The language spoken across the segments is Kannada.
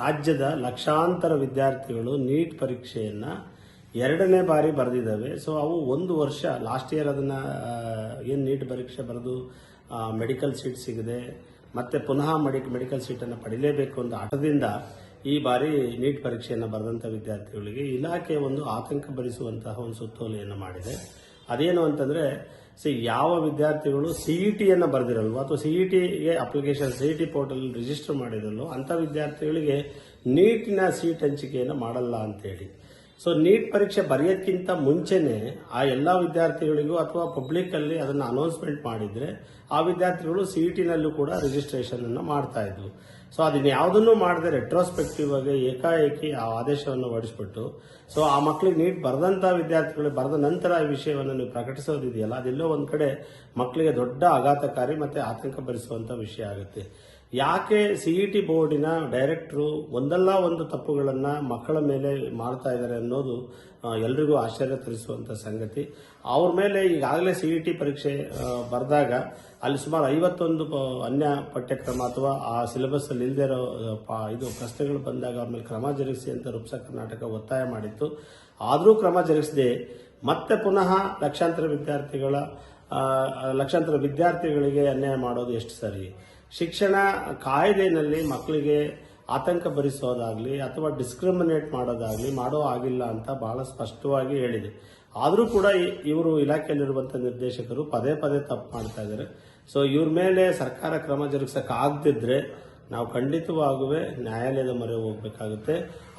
ರಾಜ್ಯದ ಲಕ್ಷಾಂತರ ವಿದ್ಯಾರ್ಥಿಗಳು ನೀಟ್ ಪರೀಕ್ಷೆಯನ್ನು ಎರಡನೇ ಬಾರಿ ಬರೆದಿದ್ದಾವೆ. ಸೊ ಅವು ಒಂದು ವರ್ಷ ಲಾಸ್ಟ್ ಇಯರ್ ಅದನ್ನ ಏನು ನೀಟ್ ಪರೀಕ್ಷೆ ಬರೆದು ಮೆಡಿಕಲ್ ಸೀಟ್ ಸಿಗದೆ, ಮತ್ತೆ ಪುನಃ ಮೆಡಿ ಮೆಡಿಕಲ್ ಸೀಟನ್ನು ಪಡಿಲೇಬೇಕು ಅಂತ ಆಟದಿಂದ ಈ ಬಾರಿ ನೀಟ್ ಪರೀಕ್ಷೆಯನ್ನು ಬರೆದಂಥ ವಿದ್ಯಾರ್ಥಿಗಳಿಗೆ ಇಲಾಖೆ ಒಂದು ಆತಂಕ ಭರಿಸುವಂತಹ ಒಂದು ಸುತ್ತೋಲೆಯನ್ನು ಮಾಡಿದೆ. ಅದೇನು ಅಂತಂದ್ರೆ ಸಿ ಯಾವ ವಿದ್ಯಾರ್ಥಿಗಳು ಸಿಇ ಟಿಯನ್ನು ಬರೆದಿರಲ್ವೋ? ಅಥವಾ ಇ ಟಿಗೆ application CET portal register ಮಾಡಿರಲ್ವೋ ಅಂಥ ವಿದ್ಯಾರ್ಥಿಗಳಿಗೆ ನೀಟಿನ ಸೀಟ್ ಹಂಚಿಕೆಯನ್ನು ಮಾಡಲ್ಲ ಅಂತೇಳಿ. ಸೊ ನೀಟ್ ಪರೀಕ್ಷೆ ಬರೆಯೋಕ್ಕಿಂತ ಮುಂಚೆನೆ ಆ ಎಲ್ಲ ವಿದ್ಯಾರ್ಥಿಗಳಿಗೂ ಅಥವಾ ಪಬ್ಲಿಕ್ ಅಲ್ಲಿ ಅದನ್ನು ಅನೌನ್ಸ್ಮೆಂಟ್ ಮಾಡಿದ್ರೆ ಆ ವಿದ್ಯಾರ್ಥಿಗಳು ಸಿಇಟಿನಲ್ಲೂ ಕೂಡ ರಿಜಿಸ್ಟ್ರೇಷನ್ ಅನ್ನು ಮಾಡ್ತಾ ಇದ್ವು. ಸೊ ಅದನ್ನ ಯಾವುದನ್ನು ಮಾಡದೆ ರೆಟ್ರೋಸ್ಪೆಕ್ಟಿವ್ ಆಗಿ ಏಕಾಏಕಿ ಆ ಆದೇಶವನ್ನು ಹೊಡಿಸ್ಬಿಟ್ಟು ಸೊ ಆ ಮಕ್ಕಳಿಗೆ ನೀಟ್ ಬರೆದಂತ ವಿದ್ಯಾರ್ಥಿಗಳು ಬರೆದ ನಂತರ ಈ ವಿಷಯವನ್ನು ನೀವು ಪ್ರಕಟಿಸೋದಿದೆಯಲ್ಲ ಅದೆಲ್ಲೋ ಒಂದು ಕಡೆ ಮಕ್ಕಳಿಗೆ ದೊಡ್ಡ ಆಘಾತಕಾರಿ ಮತ್ತೆ ಆತಂಕ ಭರಿಸುವಂತ ವಿಷಯ ಆಗುತ್ತೆ. ಯಾಕೆ ಸಿಇಟಿ ಬೋರ್ಡಿನ ಡೈರೆಕ್ಟ್ರು ಒಂದಲ್ಲ ಒಂದು ತಪ್ಪುಗಳನ್ನ ಮಕ್ಕಳ ಮೇಲೆ ಮಾಡ್ತಾ ಇದ್ದಾರೆ ಅನ್ನೋದು ಎಲ್ರಿಗೂ ಆಶ್ಚರ್ಯ ತರಿಸುವಂತ ಸಂಗತಿ. ಅವ್ರ ಮೇಲೆ ಈಗಾಗಲೇ ಸಿಇಟಿ ಪರೀಕ್ಷೆ ಬರೆದಾಗ ಅಲ್ಲಿ ಸುಮಾರು ಐವತ್ತೊಂದು ಅನ್ಯ ಪಠ್ಯಕ್ರಮ ಅಥವಾ ಆ ಸಿಲೆಬಸ್ಸಲ್ಲಿ ಇಲ್ಲದೆ ಇರೋ ಇದು ಪ್ರಶ್ನೆಗಳು ಬಂದಾಗ ಅವ್ರ ಮೇಲೆ ಕ್ರಮ ಜರುಗಿಸಿ ಅಂತ ರೂಪ್ಸ ಕರ್ನಾಟಕ ಒತ್ತಾಯ ಮಾಡಿತ್ತು. ಆದರೂ ಕ್ರಮ ಜರುಗಿಸದೆ ಮತ್ತೆ ಪುನಃ ಲಕ್ಷಾಂತರ ವಿದ್ಯಾರ್ಥಿಗಳ ಲಕ್ಷಾಂತರ ವಿದ್ಯಾರ್ಥಿಗಳಿಗೆ ಅನ್ಯಾಯ ಮಾಡೋದು ಎಷ್ಟು ಸರಿ? ಶಿಕ್ಷಣ ಕಾಯ್ದೆನಲ್ಲಿ ಮಕ್ಕಳಿಗೆ ಆತಂಕ ಭರಿಸೋದಾಗಲಿ ಅಥವಾ ಡಿಸ್ಕ್ರಿಮಿನೇಟ್ ಮಾಡೋದಾಗ್ಲಿ ಮಾಡೋ ಆಗಿಲ್ಲ ಅಂತ ಬಹಳ ಸ್ಪಷ್ಟವಾಗಿ ಹೇಳಿದೆ. ಆದರೂ ಕೂಡ ಇವರು ಇಲಾಖೆಯಲ್ಲಿರುವಂಥ ನಿರ್ದೇಶಕರು ಪದೇ ಪದೇ ತಪ್ಪು ಮಾಡ್ತಾ ಇದ್ದಾರೆ. ಸೊ ಇವ್ರ ಮೇಲೆ ಸರ್ಕಾರ ಕ್ರಮ ಜರುಗಿಸಕ್ಕೆ ಆಗದಿದ್ರೆ ನಾವು ಖಂಡಿತವಾಗುವೆ ನ್ಯಾಯಾಲಯದ ಮೊರೆ ಹೋಗಬೇಕಾಗುತ್ತೆ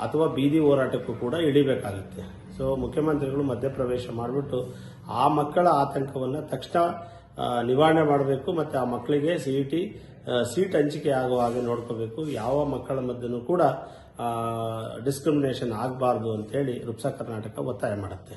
ಅಥವಾ ಬೀದಿ ಹೋರಾಟಕ್ಕೂ ಕೂಡ ಇಳಿಬೇಕಾಗುತ್ತೆ. ಸೊ ಮುಖ್ಯಮಂತ್ರಿಗಳು ಮಧ್ಯಪ್ರವೇಶ ಮಾಡಿಬಿಟ್ಟು ಆ ಮಕ್ಕಳ ಆತಂಕವನ್ನು ತಕ್ಷಣ ನಿವಾರಣೆ ಮಾಡಬೇಕು ಮತ್ತೆ ಆ ಮಕ್ಕಳಿಗೆ ಸಿಇಟಿ ಸೀಟ್ ಹಂಚಿಕೆ ಆಗುವ ಹಾಗೆ ನೋಡ್ಕೋಬೇಕು. ಯಾವ ಮಕ್ಕಳ ಮಧ್ಯನೂ ಕೂಡ ಡಿಸ್ಕ್ರಿಮಿನೇಷನ್ ಆಗಬಾರ್ದು ಅಂತೇಳಿ ರುಪ್ಸಾ ಕರ್ನಾಟಕ ಒತ್ತಾಯ ಮಾಡುತ್ತೆ.